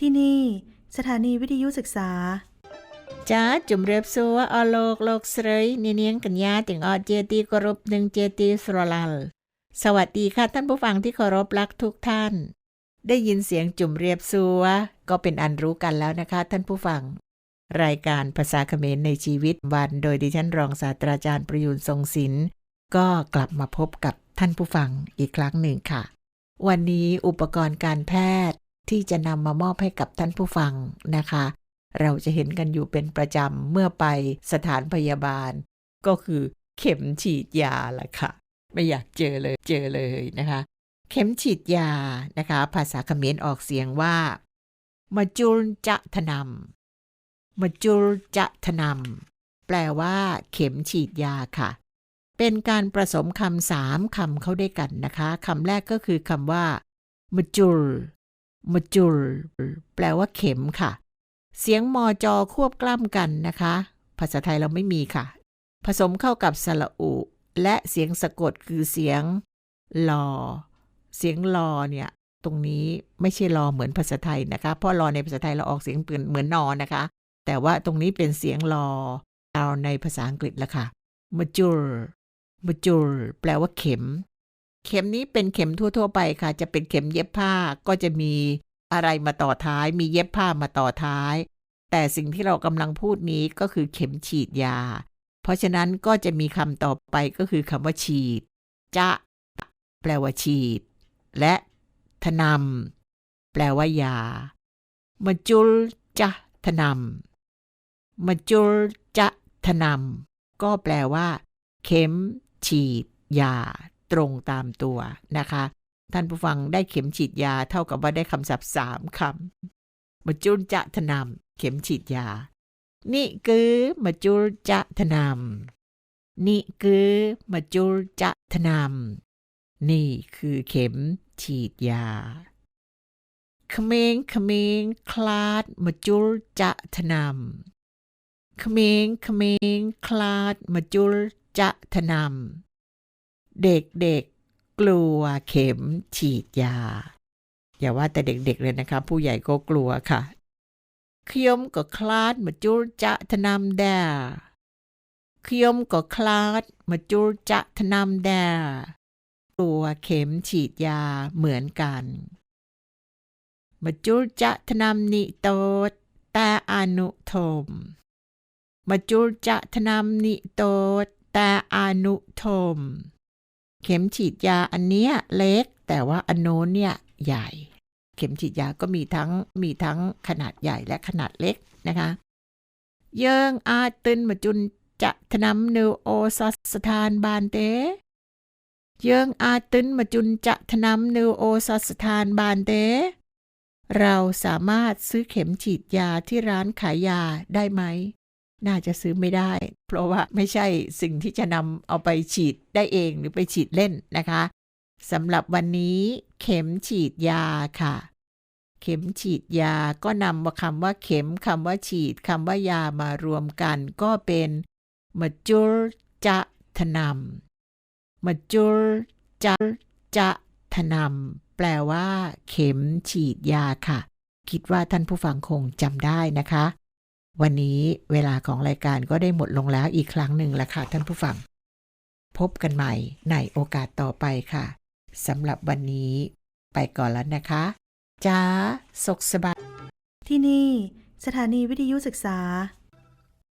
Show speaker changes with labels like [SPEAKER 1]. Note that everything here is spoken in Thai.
[SPEAKER 1] ที่นี่ สถานีวิทยุศึกษา
[SPEAKER 2] ចាជំរាបសួរអស់លោកលោកស្រីនាងនាងកញ្ញាទាំងអស់ជាទីគោរពនិងជាទីស្រឡាញ់សวัสดีค่ะท่านผู้ฟังที่เคารพรักทุกท่าน ได้ยินเสียงจุ่มเรียบซัวก็เป็นอันรู้กันแล้วนะคะ ท่านผู้ฟัง รายการภาษาเขมรในชีวิตวัน โดยดิฉันรองศาสตราจารย์ประยูนทรงศิลป์ก็กลับมาพบกับท่านผู้ฟังอีกครั้งหนึ่งค่ะ วันนี้อุปกรณ์การแพทย์ ที่จะนำมามอบให้กับท่านผู้ฟังนะคะ เราจะเห็นกันอยู่เป็นประจำเมื่อไปสถานพยาบาล ก็คือเข็มฉีดยาล่ะค่ะ ไม่อยากเจอเลยเจอเลยนะคะ เข็มฉีดยานะคะ ภาษาเขมรออกเสียงว่ามาจุลจะทนำมาจุลจะทนำแปลว่า เข็มฉีดยาค่ะ เป็นการผสมคำสามคำเข้าด้วยกันนะคะคำแรกก็คือคำว่ามาจุล มาจุลแปลว่าเข็มค่ะ เสียงมอจอควบกล้ำกันนะคะ ภาษาไทยเราไม่มีค่ะ ผสมเข้ากับสระอุ และเสียงสะกดคือเสียงลอ เสียงลอเนี่ย ตรงนี้ไม่ใช่ลอเหมือนภาษาไทยนะคะ เพราะลอในภาษาไทยเราออกเสียงเปลี่ยนเหมือนนอนะคะ แต่ว่าตรงนี้เป็นเสียงลอเอาในภาษาอังกฤษละค่ะมาจูรมาจูรแปลว่าเข็ม เข็มนี้เป็นเข็มทั่ว ๆ ไปค่ะ จะเป็นเข็มเย็บผ้าก็จะมีอะไรมาต่อท้าย มีเย็บผ้ามาต่อท้าย แต่สิ่งที่เรากำลังพูดนี้ก็คือเข็มฉีดยา เพราะฉะนั้นก็จะมีคำต่อไปก็คือคำว่าฉีด จะ แปลว่าฉีด และทนำแปลว่ายามาจุลจะทนำมาจุลจะทนำก็แปลว่า เข็มฉีดยา ตรงตามตัวนะคะ ท่านผู้ฟังได้เข็มฉีดยาเท่ากับว่าได้คำศัพท์สามคำมาจุลจะทนำเข็มฉีดยา นี่คือมาจุลจะทนำนี่คือมาจุลจะทนำนี่คือเข็มฉีดยาเขมงเขมงคลาดมาจุลจะทนำเขมงเขมงคลาดมาจุลจะทนำ เด็กๆกลัวเข็มฉีดยา อย่าว่าแต่เด็กๆเลยนะคะ ผู้ใหญ่ก็กลัวค่ะขยมก็คลาดมาจุลจะทนำแดขยมก็คลาดมาจุลจะทนำแดกลัวเข็มฉีดยาเหมือนกันมาจุลจะทนำนิโตตแต่อนุทมมาจุลจะทนำนิโตตแต่อนุทม เข็มฉีดยาอันเนี้ยเล็ก แต่ว่าอันโน้นเนี่ยใหญ่ เข็มฉีดยาก็มีทั้งมีทั้งขนาดใหญ่และขนาดเล็กนะคะเยิงอาตึนมาจุนจะทนำนิวโอซัสสถานบานเตเยิงอาตึนมาจุนจะทนำนิวโอซัสสถานบานเตเราสามารถซื้อเข็มฉีดยาที่ร้านขายยาได้ไหม น่าจะซื้อไม่ได้ เพราะว่าไม่ใช่สิ่งที่จะนำเอาไปฉีดได้เองหรือไปฉีดเล่นนะคะสำหรับวันนี้เข็มฉีดยาค่ะ เข็มฉีดยาก็นำมาคำว่าเข็มคำว่าฉีดคำว่ายามารวมกัน ก็เป็นมาจุลจะทนำมาจุลจะจะทนำแปลว่า เข็มฉีดยาค่ะ คิดว่าท่านผู้ฟังคงจำได้นะคะ วันนี้เวลาของรายการก็ได้หมดลงแล้วอีกครั้งหนึ่งละค่ะท่านผู้ฟัง พบกันใหม่ในโอกาสต่อไปค่ะสำหรับวันนี้ไปก่อนแล้วนะคะจ้าสุขสบาย
[SPEAKER 1] ที่นี่ สถานีวิทยุศึกษา